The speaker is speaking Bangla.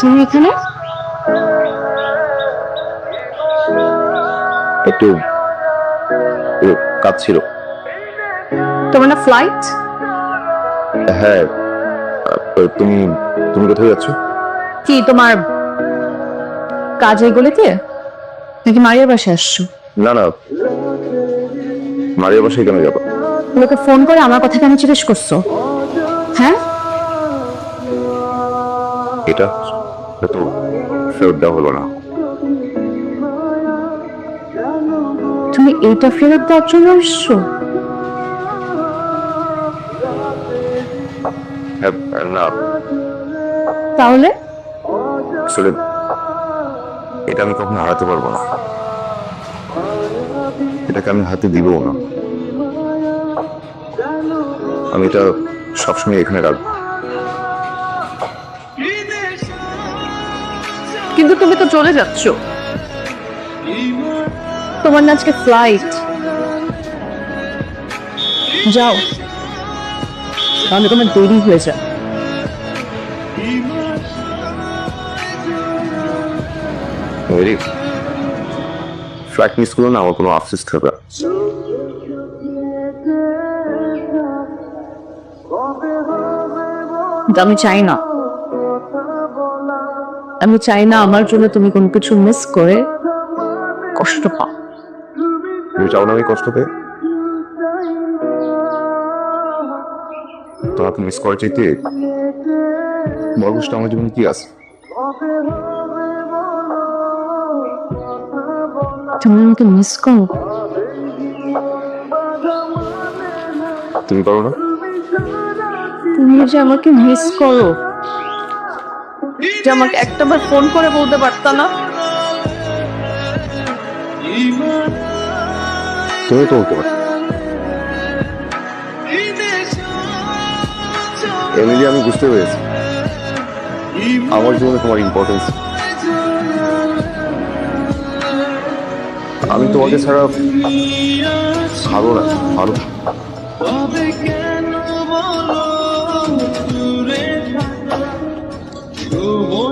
তুমি এখানে? একটু কাজ ছিল তোমার না ফ্লাইট হ্যাঁ তুমি তুমি কোথায় যাচ্ছ? কি তোমার কাজের গলিতে? নাকি মারিয়ার বাসায় আসছো? না না মারিয়া বাসায় কেন যাব? লোকে ফোন করে আমার কথা কেন জিজ্ঞেস করছ? এটা এটা তো ফেরত দেওয়া হলো না। তুমি এইটা ফেরত দেওয়ার জন্য আসছো হ্যাঁ না। তাহলে? আসলে এটা আমি কখনো হারাতে পারব না। এটাকে আমি হাতে দিবও না। আমি এটা সবসময় এখানে রাখব কিন্তু তুমি তো চলে যাচ্ছ। তোমার না আজকে ফ্লাইট যাও। তাহলে তোমার দেরি হয়ে যায়। ফ্লাইট মিস করল না আমার কোনো আফসোস থাকবে। আমি চাই না। আমি চাই না আমার জন্য তুমি কোনো কিছু মিস করে কষ্ট পাও। তুমি চাও না আমি কষ্ট পেয়ে? তোমাকে মিস করার চাইতে কষ্ট আমার জীবনে কি আছে? তুমি আমাকে মিস করো? তুমি পারো না? তুমি যে আমাকে মিস করো। যে আমাকে একটাবার ফোন করে বলতে পারতা না। তুমি তো বলতে পারো। এমনি আমি বুঝতে পেরেছি। আমার জীবনে তোমার ইম্পর্টেন্স আমি তোমাকে ছাড়া ভালো না, ভালো Good morning.